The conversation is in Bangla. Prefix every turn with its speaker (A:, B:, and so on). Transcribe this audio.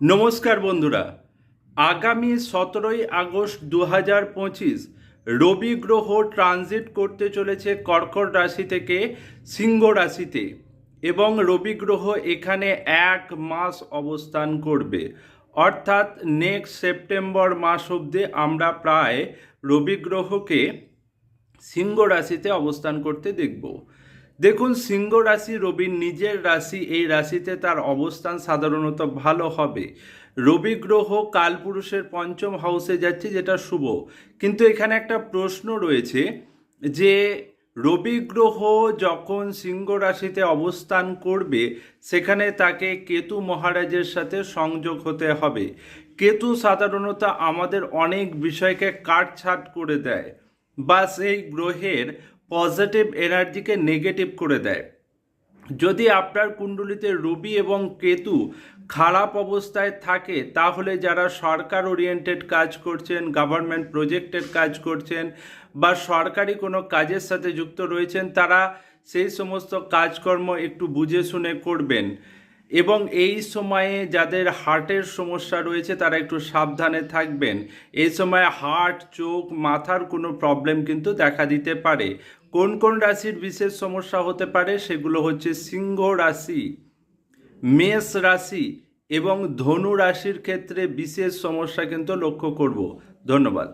A: নমস্কার বন্ধুরা। আগামী সতেরোই আগস্ট দু হাজার পঁচিশ রবি গ্রহ ট্রানজিট করতে চলেছে কর্কট রাশি থেকে সিংহ রাশিতে এবং রবি গ্রহ এখানে এক মাস অবস্থান করবে। অর্থাৎ নেক্সট সেপ্টেম্বর মাস অবধি আমরা প্রায় রবি গ্রহকে সিংহ রাশিতে অবস্থান করতে দেখব। দেখুন, সিংহ রাশি রবির নিজের রাশি, এই রাশিতে তার অবস্থান সাধারণত ভালো হবে। রবি গ্রহ কালপুরুষের পঞ্চম হাউসে যাচ্ছে, যেটা শুভ। কিন্তু এখানে একটা প্রশ্ন রয়েছে যে, রবি গ্রহ যখন সিংহ রাশিতে অবস্থান করবে, সেখানে তাকে কেতু মহারাজের সাথে সংযোগ হতে হবে। কেতু সাধারণত আমাদের অনেক বিষয়কে কাটছাট করে দেয়, বা সেই গ্রহের পজিটিভ এনার্জিকে নেগেটিভ করে দেয়। যদি আপনার কুণ্ডলিতে রবি এবং কেতু খারাপ অবস্থায় থাকে, তাহলে যারা সরকার ওরিয়েন্টেড কাজ করছেন, গভর্নমেন্ট প্রজেক্টের কাজ করছেন বা সরকারি কোনো কাজের সাথে যুক্ত রয়েছেন, তারা সেই সমস্ত কাজকর্ম একটু বুঝে শুনে করবেন। এবং এই সময়ে যাদের হার্টের সমস্যা রয়েছে, তারা একটু সাবধানে থাকবেন। এই সময় হার্ট, চোখ, মাথার কোনো প্রবলেম কিন্তু দেখা দিতে পারে। কোন কোন রাশির বিশেষ সমস্যা হতে পারে? সেগুলো হচ্ছে সিংহ রাশি, মেষ রাশি এবং ধনু রাশির ক্ষেত্রে বিশেষ সমস্যা কিন্তু লক্ষ্য করব। ধন্যবাদ।